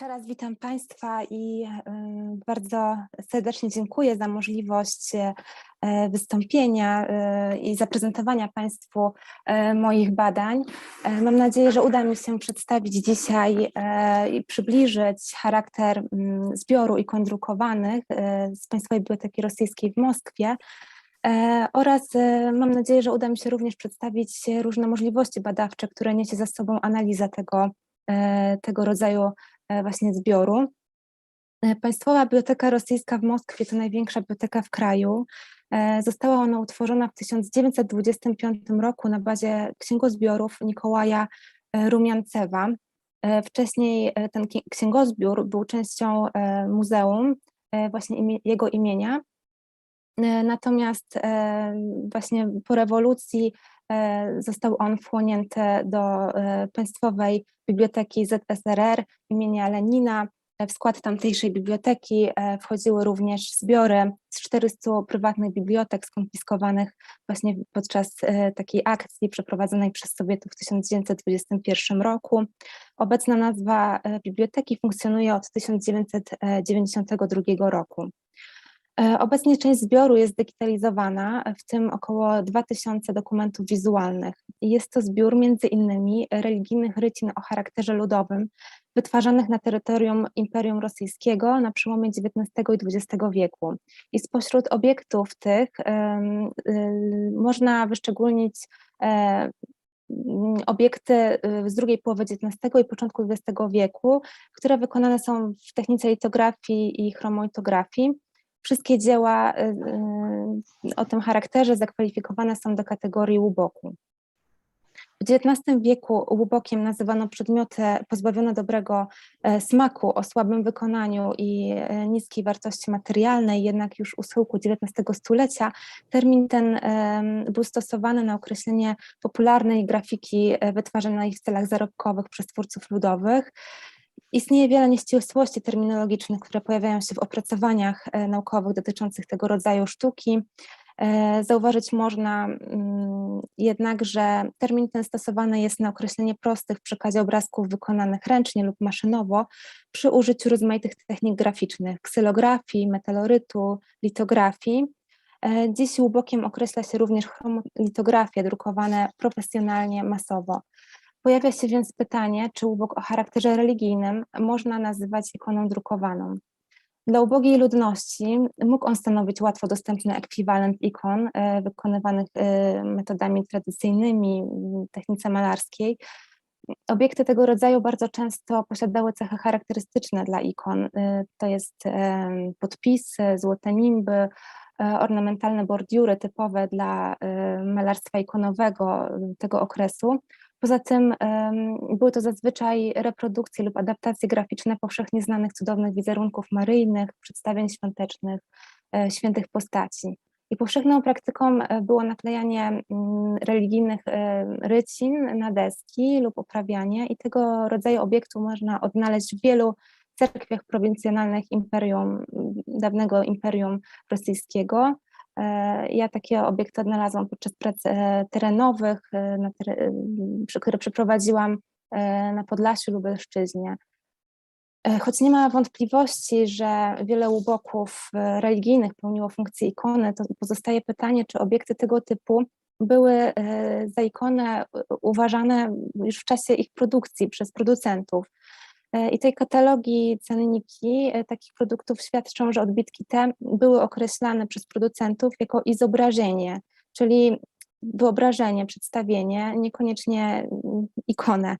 Jeszcze raz witam Państwa i y, bardzo serdecznie dziękuję za możliwość y, wystąpienia y, i zaprezentowania Państwu moich badań. Mam nadzieję, że uda mi się przedstawić dzisiaj i przybliżyć charakter mm, zbioru ikon drukowanych z Państwowej Biblioteki Rosyjskiej w Moskwie. Oraz mam nadzieję, że uda mi się również przedstawić różne możliwości badawcze, które niesie za sobą analiza tego, tego rodzaju właśnie zbioru. E, Państwowa Biblioteka Rosyjska w Moskwie to największa biblioteka w kraju. E, Została ona utworzona w 1925 roku na bazie księgozbiorów Nikołaja e, Rumiancewa. E, Wcześniej e, ten księgozbiór był częścią e, muzeum e, właśnie jego imienia. E, Natomiast e, właśnie po rewolucji e, został on wchłonięty do e, Państwowej Biblioteki ZSRR imienia Lenina. E, W skład tamtejszej biblioteki e, wchodziły również zbiory z 400 prywatnych bibliotek skonfiskowanych właśnie podczas e, takiej akcji przeprowadzonej przez Sowietów w 1921 roku. Obecna nazwa e, biblioteki funkcjonuje od 1992 roku. E, Obecnie część zbioru jest digitalizowana, w tym około 2000 dokumentów wizualnych. Jest to zbiór między innymi religijnych rycin o charakterze ludowym, wytwarzanych na terytorium Imperium Rosyjskiego na przełomie XIX i XX wieku. I spośród obiektów tych em, y, można wyszczególnić e, mm, obiekty y, z drugiej połowy XIX i początku XX wieku, które wykonane są w technice litografii i chromoitografii. Wszystkie dzieła y, y, o tym charakterze zakwalifikowane są do kategorii łuboku. W XIX wieku łubokiem nazywano przedmioty pozbawione dobrego e, smaku, o słabym wykonaniu i e, niskiej wartości materialnej, jednak już u schyłku XIX stulecia termin ten był stosowany na określenie popularnej grafiki e, wytwarzanej w celach zarobkowych przez twórców ludowych. Istnieje wiele nieścisłości terminologicznych, które pojawiają się w opracowaniach e, naukowych dotyczących tego rodzaju sztuki. E, Zauważyć można mm, jednak, że termin ten stosowany jest na określenie prostych w przekazie obrazków wykonanych ręcznie lub maszynowo przy użyciu rozmaitych technik graficznych, ksylografii, metalorytu, litografii. E, Dziś łubokiem określa się również chromolitografie drukowane profesjonalnie, masowo. Pojawia się więc pytanie, czy łubok o charakterze religijnym można nazywać ikoną drukowaną. Dla ubogiej ludności mógł on stanowić łatwo dostępny ekwiwalent ikon e, wykonywanych e, metodami tradycyjnymi technice malarskiej. Obiekty tego rodzaju bardzo często posiadały cechy charakterystyczne dla ikon. E, To jest podpisy, złote nimby, ornamentalne bordiury typowe dla malarstwa ikonowego tego okresu. Poza tym były to zazwyczaj reprodukcje lub adaptacje graficzne powszechnie znanych cudownych wizerunków maryjnych, przedstawień świątecznych, e, świętych postaci. I powszechną praktyką e, było naklejanie mm, religijnych e, rycin na deski lub oprawianie i tego rodzaju obiektu można odnaleźć w wielu cerkwiach prowincjonalnych imperium, dawnego imperium rosyjskiego. E, Ja takie obiekty odnalazłam podczas prac e, terenowych, e, które przeprowadziłam na Podlasiu, Lubelszczyźnie. Choć nie ma wątpliwości, że wiele łuboków e, religijnych pełniło funkcję ikony, to pozostaje pytanie, czy obiekty tego typu były za ikonę uważane już w czasie ich produkcji przez producentów. E, I tej katalogii, cenniki e, takich produktów świadczą, że odbitki te były określane przez producentów jako izobrażenie, czyli wyobrażenie, przedstawienie, niekoniecznie mm, ikonę.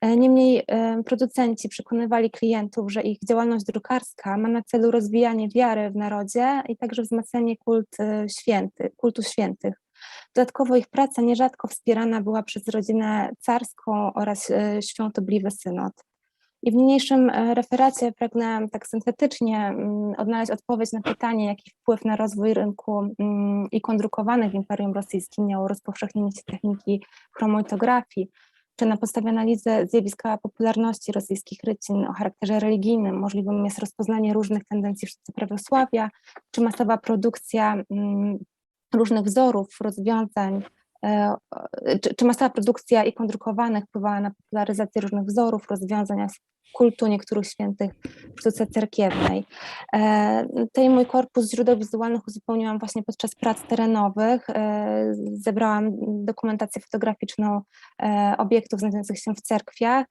E, Niemniej producenci przekonywali klientów, że ich działalność drukarska ma na celu rozwijanie wiary w narodzie i także wzmacnianie kult święty, kultu świętych. Dodatkowo ich praca nierzadko wspierana była przez rodzinę carską oraz świątobliwy synod. I w niniejszym e, referacie pragnę tak syntetycznie mm, odnaleźć odpowiedź na pytanie, jaki wpływ na rozwój rynku mm, ikon drukowanych w Imperium Rosyjskim miało rozpowszechnienie się techniki chromoitografii, czy na podstawie analizy zjawiska popularności rosyjskich rycin o charakterze religijnym możliwym jest rozpoznanie różnych tendencji w prawosławia, czy masowa produkcja mm, różnych wzorów, rozwiązań czy, czy masowa produkcja ikon drukowanych wpływała na popularyzację różnych wzorów, rozwiązań kultu niektórych świętych w sztuce cerkiewnej. E, Tej mój korpus źródeł wizualnych uzupełniłam właśnie podczas prac terenowych. E, Zebrałam dokumentację fotograficzną e, obiektów znajdujących się w cerkwiach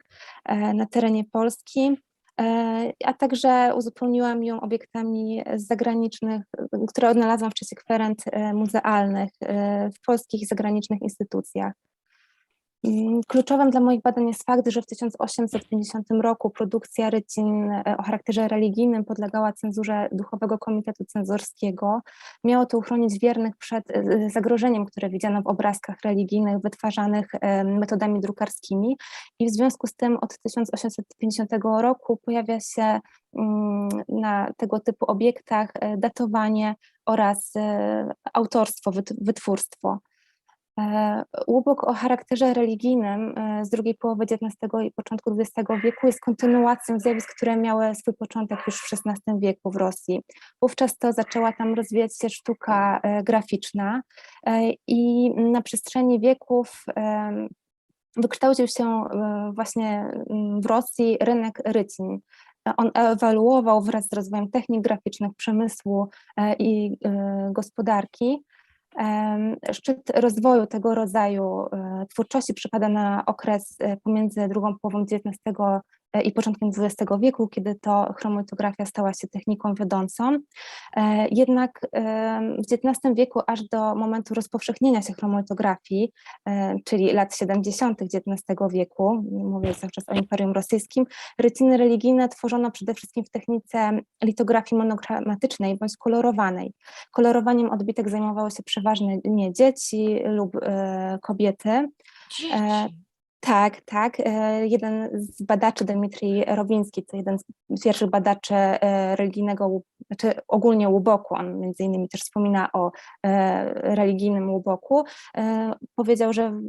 e, na terenie Polski. E, A także uzupełniłam ją obiektami zagranicznych, które odnalazłam w czasie kwerent e, muzealnych e, w polskich i zagranicznych instytucjach. Mm, Kluczowym dla moich badań jest fakt, że w 1850 roku produkcja rycin e, o charakterze religijnym podlegała cenzurze Duchowego Komitetu Cenzorskiego. Miało to uchronić wiernych przed e, zagrożeniem, które widziano w obrazkach religijnych wytwarzanych e, metodami drukarskimi i w związku z tym od 1850 roku pojawia się mm, na tego typu obiektach e, datowanie oraz e, autorstwo, wyt- wytwórstwo. E, Łupok o charakterze religijnym e, z drugiej połowy XIX i początku XX wieku jest kontynuacją zjawisk, które miały swój początek już w XVI wieku w Rosji. Wówczas to zaczęła tam rozwijać się sztuka e, graficzna i na przestrzeni wieków wykształcił się właśnie mm, w Rosji rynek rycin. On ewaluował wraz z rozwojem technik graficznych, przemysłu i gospodarki. Szczyt rozwoju tego rodzaju e, twórczości przypada na okres e, pomiędzy drugą połową XIX i początkiem XX wieku, kiedy to chromatografia stała się techniką wiodącą. E, Jednak w XIX wieku aż do momentu rozpowszechnienia się chromatografii, e, czyli lat 70. XIX wieku, mówię cały czas o Imperium Rosyjskim, ryciny religijne tworzono przede wszystkim w technice litografii monochromatycznej bądź kolorowanej. Kolorowaniem odbitek zajmowały się przeważnie dzieci lub e, kobiety. Dzieci. Tak, tak. e, Jeden z badaczy, Dmitrij Rowiński, to jeden z pierwszych badaczy e, religijnego, znaczy ogólnie łuboku, on między innymi też wspomina o e, religijnym łuboku, powiedział, że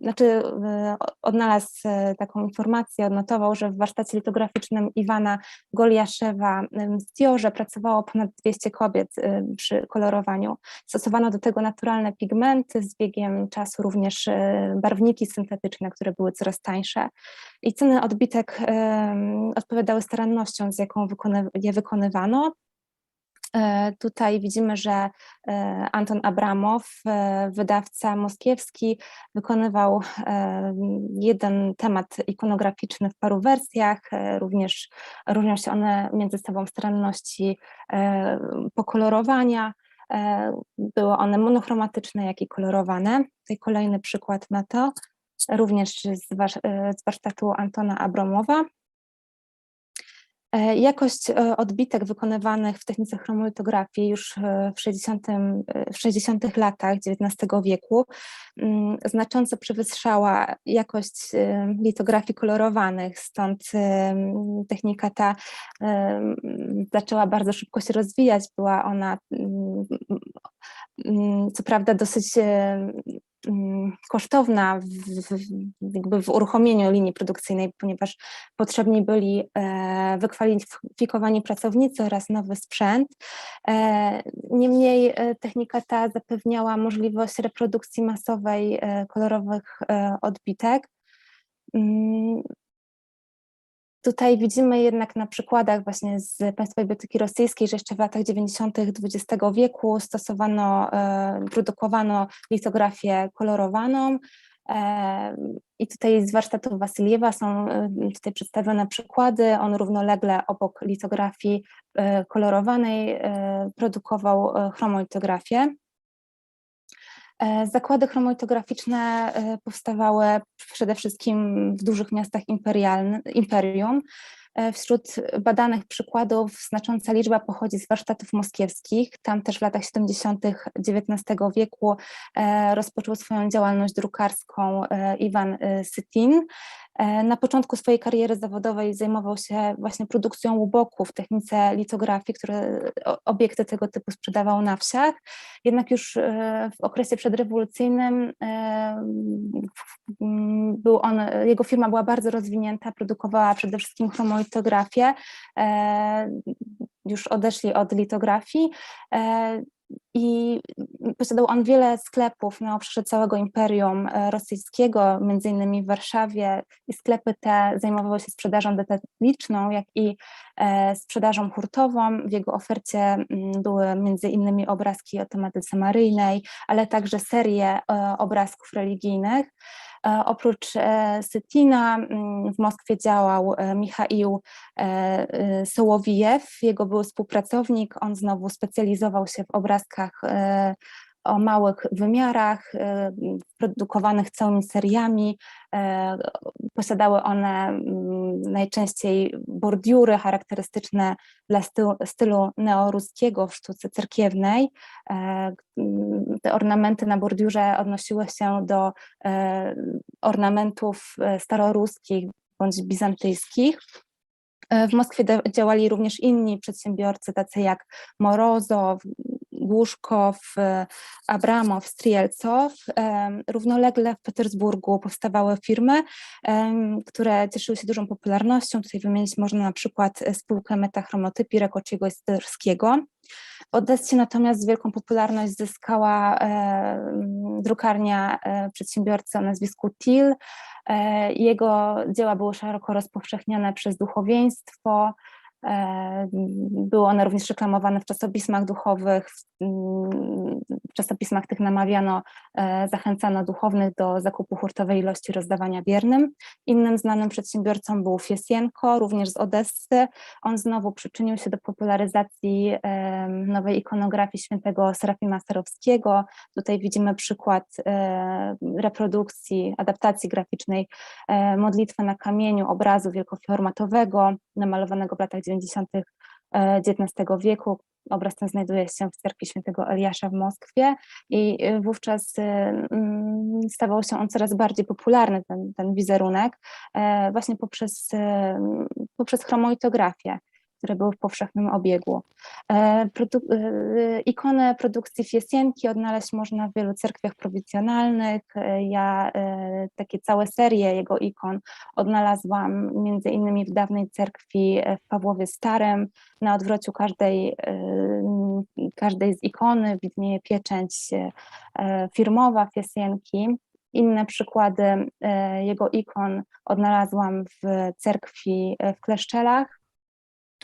znaczy odnalazł taką informację, odnotował, że w warsztacie litograficznym Iwana Goliaszewa w Stiorze pracowało ponad 200 kobiet przy kolorowaniu. Stosowano do tego naturalne pigmenty, z biegiem czasu również barwniki syntetyczne, które były coraz tańsze. I ceny odbitek odpowiadały starannością, z jaką je wykonywano. E, Tutaj widzimy, że e, Anton Abramow, e, wydawca moskiewski, wykonywał jeden temat ikonograficzny w paru wersjach. Również różnią się one między sobą w staranności pokolorowania. Były one monochromatyczne, jak i kolorowane. Tutaj kolejny przykład na to, również e, z warsztatu Antona Abramowa. E, Jakość e, odbitek wykonywanych w technice chromolitografii już w 60, e, w 60 latach XIX wieku mm, znacząco przewyższała jakość litografii kolorowanych, stąd technika ta zaczęła bardzo szybko się rozwijać. Była ona mm, mm, co prawda dosyć kosztowna w, w, w uruchomieniu linii produkcyjnej, ponieważ potrzebni byli e, wykwalifikowani pracownicy oraz nowy sprzęt. E, Niemniej e, technika ta zapewniała możliwość reprodukcji masowej kolorowych odbitek. Tutaj widzimy jednak na przykładach właśnie z Państwowej Biblioteki Rosyjskiej, że jeszcze w latach 90. XX wieku stosowano, e, produkowano litografię kolorowaną. E, I tutaj z warsztatu Wasyliewa są e, tutaj przedstawione przykłady. On równolegle obok litografii kolorowanej produkował chromolitografię. E, Zakłady chromolitograficzne e, powstawały przede wszystkim w dużych miastach imperium. E, Wśród badanych przykładów znacząca liczba pochodzi z warsztatów moskiewskich. Tam też w latach 70. XIX wieku rozpoczął swoją działalność drukarską Iwan Sytin. E, Na początku swojej kariery zawodowej zajmował się właśnie produkcją łuboku w technice litografii, które obiekty tego typu sprzedawał na wsiach. Jednak już e, w okresie przedrewolucyjnym e, był on, jego firma była bardzo rozwinięta, produkowała przede wszystkim chromolitografię. Już odeszli od litografii. I posiadał on wiele sklepów na obszarze całego Imperium e, Rosyjskiego, między innymi w Warszawie. I sklepy te zajmowały się sprzedażą detaliczną, jak i e, sprzedażą hurtową. W jego ofercie mm, były między innymi obrazki o tematyce maryjnej, ale także serie e, obrazków religijnych. E, Oprócz e, Sytina mm, w Moskwie działał e, Michaił e, Sołowijew, jego były współpracownik. On znowu specjalizował się w obrazkach o małych wymiarach, e, produkowanych całymi seriami. E, Posiadały one mm, najczęściej bordiury charakterystyczne dla stylu, stylu neoruskiego w sztuce cerkiewnej. E, mm, Te ornamenty na bordiurze odnosiły się do e, ornamentów staroruskich bądź bizantyjskich. W Moskwie działali również inni przedsiębiorcy, tacy jak Morozow, Głuszkow, e, Abramow, Strielcow. Em, Równolegle w Petersburgu powstawały firmy, em, które cieszyły się dużą popularnością. Tutaj wymienić można na przykład e, spółkę Metachromotypii Rekociego i Sterskiego. W Odessie natomiast wielką popularność zyskała e, drukarnia e, przedsiębiorcy o nazwisku Till. E, Jego dzieła były szeroko rozpowszechniane przez duchowieństwo. E, Były one również reklamowane w czasopismach duchowych. Czasopismach tych namawiano, e, zachęcano duchownych do zakupu hurtowej ilości rozdawania wiernym. Innym znanym przedsiębiorcą był Fiesienko, również z Odessy. On znowu przyczynił się do popularyzacji e, nowej ikonografii świętego Serafima Sarowskiego. Tutaj widzimy przykład e, reprodukcji, adaptacji graficznej modlitwy na kamieniu obrazu wielkoformatowego, namalowanego w latach 90. XIX wieku. Obraz ten znajduje się w cerkwi świętego Eliasza w Moskwie i e, wówczas e, mm, stawał się on coraz bardziej popularny, ten, ten wizerunek, e, właśnie poprzez, e, poprzez chromoitografię które były w powszechnym obiegu. E, Produ- e, ikonę produkcji Fiesienki odnaleźć można w wielu cerkwiach prowincjonalnych. E, Ja takie całe serie jego ikon odnalazłam między innymi w dawnej cerkwi w Pawłowie Starym. Na odwrociu każdej, każdej z ikony widnieje pieczęć firmowa Fiesienki. Inne przykłady jego ikon odnalazłam w cerkwi w Kleszczelach.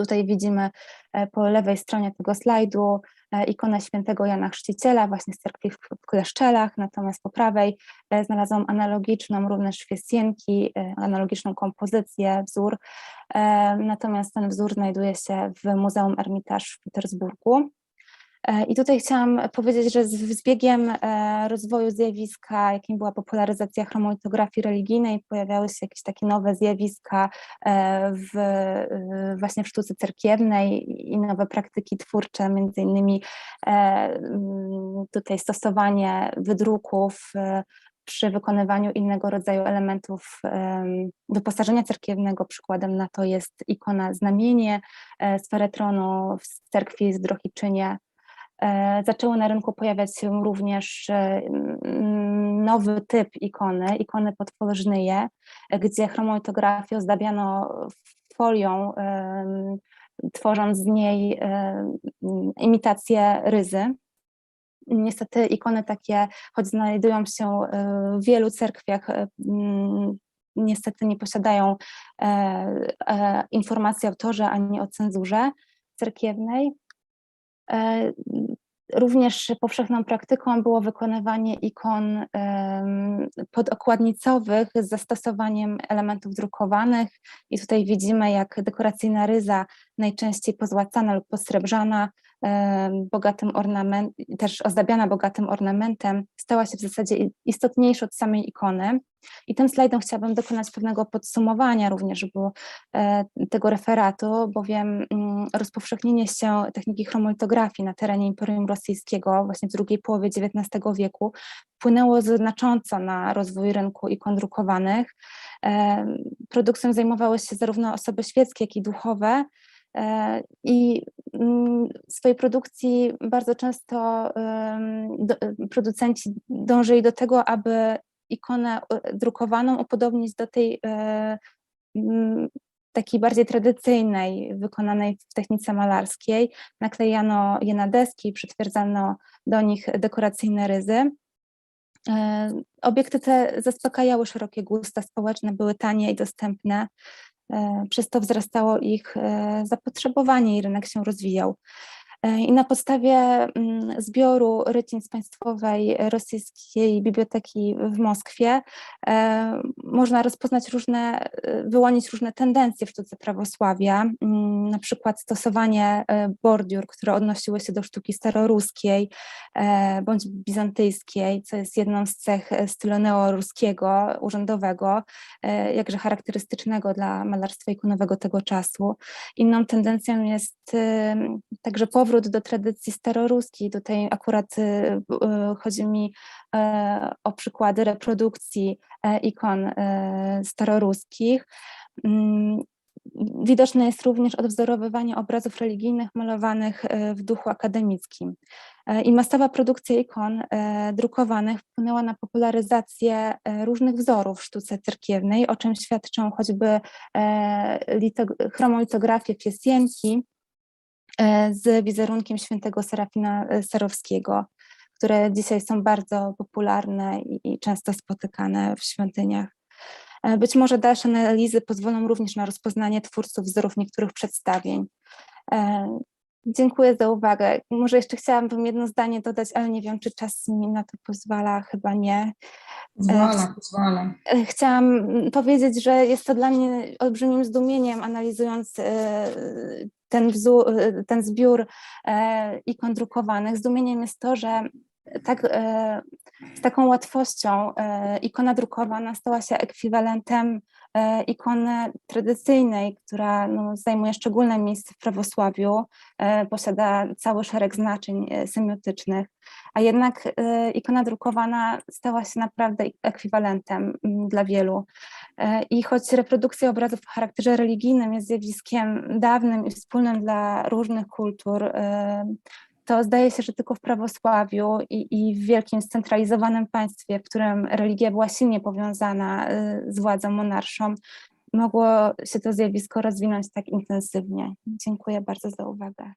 Tutaj widzimy e, po lewej stronie tego slajdu e, ikonę świętego Jana Chrzciciela właśnie z cerkwi w Kleszczelach, natomiast po prawej e, znalazłam analogiczną również Fiesienki, e, analogiczną kompozycję, wzór, natomiast ten wzór znajduje się w Muzeum Ermitaż w Petersburgu. E, I tutaj chciałam powiedzieć, że z z biegiem e, rozwoju zjawiska, jakim była popularyzacja chromoitografii religijnej, pojawiały się jakieś takie nowe zjawiska e, w, właśnie w sztuce cerkiewnej i nowe praktyki twórcze, między innymi mm, tutaj stosowanie wydruków przy wykonywaniu innego rodzaju elementów em, wyposażenia cerkiewnego. Przykładem na to jest ikona znamienie z feretronu w cerkwi w Drohiczynie. E, Zaczęły na rynku pojawiać się również e, mm, nowy typ ikony, ikony podwolżnyje, e, gdzie chromoitografię ozdabiano folią, em, tworząc z niej imitację ryzy. Niestety ikony takie, choć znajdują się e, w wielu cerkwiach, e, mm, niestety nie posiadają e, e, informacji o autorze ani o cenzurze cerkiewnej. E, Również powszechną praktyką było wykonywanie ikon podokładnicowych z zastosowaniem elementów drukowanych i tutaj widzimy, jak dekoracyjna ryza, najczęściej pozłacana lub posrebrzana, bogatym ornament, też ozdabiana bogatym ornamentem, stała się w zasadzie istotniejsza od samej ikony. I tym slajdem chciałabym dokonać pewnego podsumowania również bo, e, tego referatu, bowiem mm, rozpowszechnienie się techniki chromoitografii na terenie Imperium Rosyjskiego właśnie w drugiej połowie XIX wieku wpłynęło znacząco na rozwój rynku ikon drukowanych. E, Produkcją zajmowały się zarówno osoby świeckie, jak i duchowe. E, I mm, w swojej produkcji bardzo często producenci dążyli do tego, aby ikonę e, drukowaną upodobnić do tej e, takiej bardziej tradycyjnej, wykonanej w technice malarskiej. Naklejano je na deski przytwierdzano do nich dekoracyjne ryzy. E, Obiekty te zaspokajały szerokie gusta społeczne, były tanie i dostępne, przez to wzrastało ich zapotrzebowanie i rynek się rozwijał. E, I na podstawie mm, zbioru rycin z Państwowej Rosyjskiej Biblioteki w Moskwie e, można rozpoznać różne, e, wyłonić różne tendencje w sztuce prawosławia, mm, na przykład stosowanie e, bordiur, które odnosiły się do sztuki staroruskiej e, bądź bizantyjskiej, co jest jedną z cech e, stylu neoruskiego, urzędowego, e, jakże charakterystycznego dla malarstwa ikonowego tego czasu. Inną tendencją jest także powrót do tradycji staroruskiej. Tutaj akurat y, y, chodzi mi e, o przykłady reprodukcji e, ikon e, staroruskich. Mm, Widoczne jest również odwzorowywanie obrazów religijnych malowanych w duchu akademickim. I masowa produkcja ikon drukowanych wpłynęła na popularyzację różnych wzorów w sztuce cerkiewnej, o czym świadczą choćby e, chromolitografie Fiesjenki, z wizerunkiem świętego Serafina e, Sarowskiego, które dzisiaj są bardzo popularne i, często spotykane w świątyniach. E, Być może dalsze analizy pozwolą również na rozpoznanie twórców wzorów niektórych przedstawień. E, Dziękuję za uwagę. Może jeszcze chciałabym jedno zdanie dodać, ale nie wiem, czy czas mi na to pozwala, chyba nie. Pozwala, pozwala. E, Chciałam powiedzieć, że jest to dla mnie olbrzymim zdumieniem, analizując e, ten, wzór, e, ten zbiór e, ikon drukowanych. Zdumieniem jest to, że tak, e, z taką łatwością e, ikona drukowana stała się ekwiwalentem ikony tradycyjnej, która no, zajmuje szczególne miejsce w prawosławiu, posiada cały szereg znaczeń semiotycznych a jednak ikona drukowana stała się naprawdę ekwiwalentem dla wielu. E, I choć reprodukcja obrazów o charakterze religijnym jest zjawiskiem dawnym i wspólnym dla różnych kultur, e, to zdaje się, że tylko w prawosławiu i, i w wielkim scentralizowanym państwie, w którym religia była silnie powiązana e, z władzą monarszą, mogło się to zjawisko rozwinąć tak intensywnie. Dziękuję bardzo za uwagę.